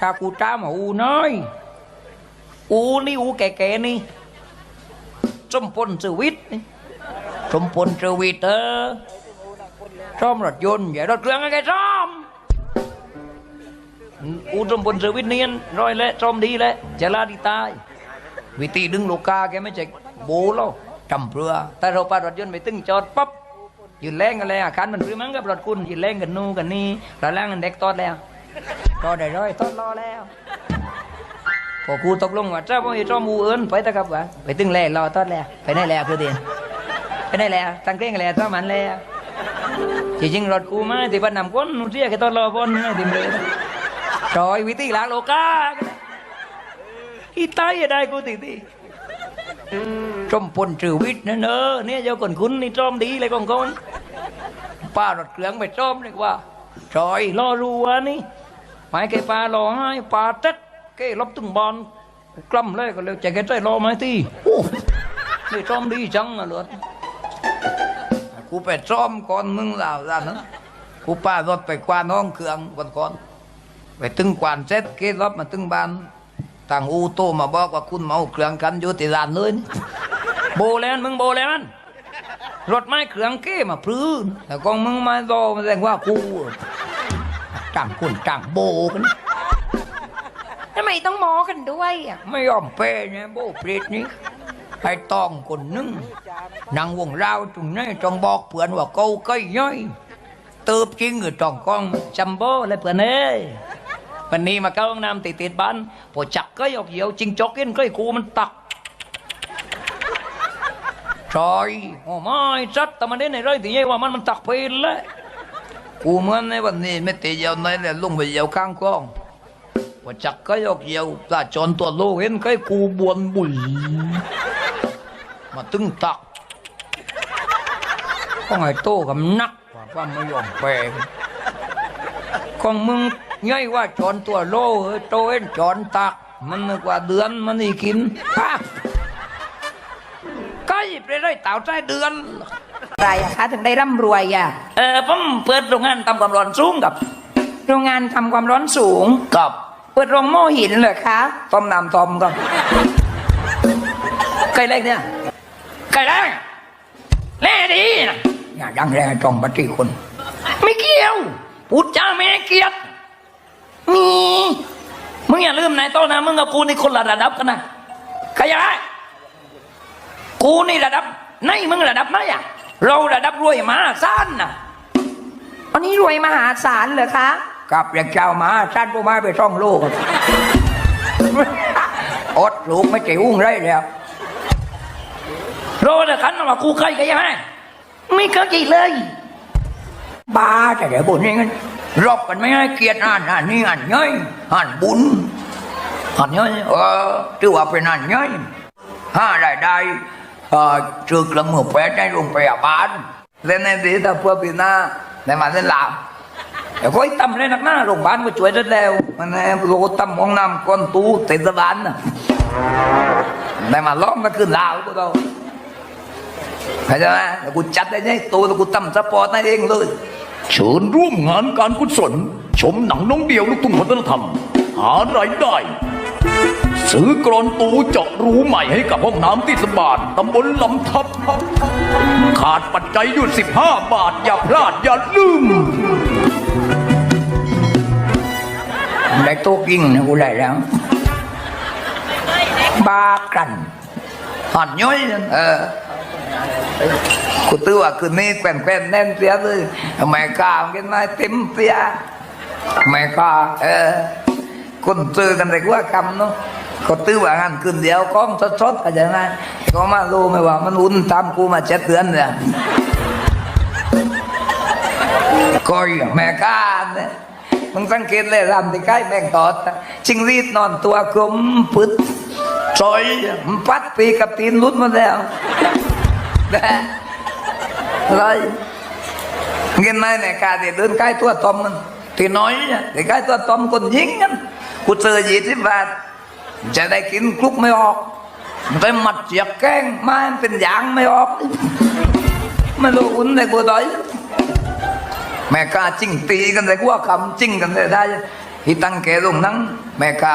ข้ากูจ้ามาอูน้อย อูนี่อูแก่ๆนี่สมพลสวิทย์นี่สมพลสวิทย์เออซ่อมรถยนต์อย่ารถเครื่องอะไรซ่อมอูสมพลสวิทย์เนียนร้อยแล้วซ่อมดีแล้วจะลาดีตายวิธีดึงลูกกาแกไม่ใช่โบหรอกจำเรือแต่เราปารถยนต์ไปตึงจอดปั๊บยืนแรงกันเลยอาคารมันรือมั้งกับรถคุณยืนแรงกันนู่กันนี่เราล่างกันเด็กตอดแล้ว ตอได้ร้อยตอดรอแล้วพอกูตกลงว่าเจ้าพ่อเจ้ามูเอิญไปตะครับวะไปตึงแล่รอตอดแล้วไปไหนแล้วคือเดียนไปไหนแล้วตั้งเกรงแล้วเจ้ามันแล้วจริงๆรถกูมาที่บ้านนำก้นนู่นเสียแค่ตอนรอบนนี่ติมเลยจอยวิธีล้างโลกาอีตายได้กูติตีจมพลจือวิทย์นั่นเออเนี่ยเจ้าคนคุณนี่จอมดีเลยกองกอนป้ารถเครื่องไปจอมเลยว่าจอยรอรู้วนี่ หมายแกปลารอให้ปลาเต็ด cái lắp từng bon clâm lên còn chạy cái trái lo mấy tí để trôm đi chăng là luôn cú phải trôm con mưng rào ra nữa cú pa rót phải qua non cường còn con phải từng quan xét cái lắp mà từng ban thằng u tô mà บอกว่าคุณเมาเครื่องกันอยู่ที่ร้านเลยนี่โบแลนมึงโบแลนรถไม้เครื่องเก้มาพลื้นแต่กองมึงมาโดมาแสดงว่ากู จ้างคุณจ้างโบกันทำไมต้องโมกันด้วยอะไม่ยอมเปย์เนี่ยโบเปรตนี้ไอ้ตองคนหนึงนางวงราวตรงนี้จงบอกเพื่อนว่าเกาใกล้ย่อยเติบจริงหรือจองกองจัมโบ้เลยเพื่อนเอ้ยวันนี้มาเข้าห้องน้ำติดติดๆบ้านพอจักก็ยกเหี่ยวจริงจอกกินก็ไอ้กูมันตักชอยโอ้ไม่จัดแต่มันได้ในไรที่ยี่ว่ามันมันตักไปเลย กูเหมือนในวันนี้ไม่ตีเหี่ยวในเลยลงไปเหี่ยวข้างกล้องว่าจักก็ยกเยียวปลาจนตัวโลเห็นไก่กูบวนบุยมาตึงตักก็ไงโตกับนักว่าว่าไม่ยอมแปลงของมึงย่อยว่าจอนตัวโลเอ้โตเห็นจอนตัก มันนึกว่าเดือนมันนี่กินฮะไก่ไปได้เต่าใจเดือน อะไรอะคะถึงได้ร่ำรวยอะเออผมเปิดโรงงานทำความร้อนสูงกับโรงงานทำความร้อนสูง กับเปิดโรงโม่หินเหรอคะต้มน้ำต้มกับไก่เล็กเนี่ยไก่แรงแร่ดีนะอย่าดังแรงจองปฏิคน ไม่เกี่ยวพูดจาไม่ให้เกียรติมีมึงอย่าลืมนายโต้นะมึงกับกูนี่คนละระดับกันนะขยายกูนี่ระดับไหนมึงระดับไหนอะ เราระดับรวยมหาศาลนะอันนี้รวยมหาศาลเหรอคะกับอย่างเจ้ามาสั้นผู้มาไปซ่องลูกอดลูกไม่เจ๋อุ้งไรแล้วโรดขันมากูใครกันยังไงไม่เคยกี่เลยบ้าแต่เดี๋ยวบุญนี่กันรบกันไม่ให้เกียรติอ่านอ่านนี่อ่านย่อยอ่านบุญอ่านย่อยเออถือว่าเป็นอ่านย่อยห้ารายได้เอ่อจึกละมือแปดในโรงพยาบาลเล่นในดีแต่เพื่อปีหน้าในมาเล่นลาวเดี๋ยวก็ตั้มเลยนักหน้าโรงพยาบาลก็ช่วยได้ แล้วมันแน่โลตั้มห้องน้ำก้อนตู้เทศบาลน่ะได้มาล้อมก็ขึ้นลาวก็เราเข้าใจไหมเดี๋ยวกูจัดได้ไงตัวแล้วกูตั้มสปอร์ตนั่นเองเลยเชิญร่วมงานการกุศลชมหนังน้องเดียวลูกทุ่งวัฒนธรรมหารายได้ ซื้อกรอนตูเจาะรูใหม่ให้กับห้องน้ำที่สบานตำบลลำทับ ขาดปัจจัยอยู่ 15 บาท อย่าพลาดอย่าลืม ได้โต๊ะกิ้งนะกูได้แล้ว บากันหันย้อยนั่นเออกูตื้อว่าคืนนี้แกว่นแกว่นแน่นเสียเลยแม่กามันกินมาเต็มเสียแม่กาเออ คนซื้อกันแต่ว่าคำเนาะเขาตื้อว่างันคืนเดียวก้องสดๆกันยังไงก็มารู้ไหมว่ามันอุ่นตามกูมาเจ็ดเดือนเนี่ยก้อยแม่กาเนี่ยมึงสังเกตเลยรำที่ใกล้แม่งตอดจิงรีดนอนตัวกลมปึดซอยมันปัดปีกับตีนรุดมาแล้วนะอะไรเงินไม่กาเดี๋ยวเดินใกล้ตัวตอมมันตีน้อยเนี่ยเดี๋ยวใกล้ตัวตอมคนยิงกัน กูเจอยี่สิบบาทจะได้กินคลุกไม่ออกได้หมัดเจียกแกงมันเป็นยางไม่ออกไม่รู้อุ่นในกูต่อยแม่กาจิ้งตีกันเลยกูว่าคำจิ้งกันเลยได้ที่ตั้งแกลงนั้งแม่กา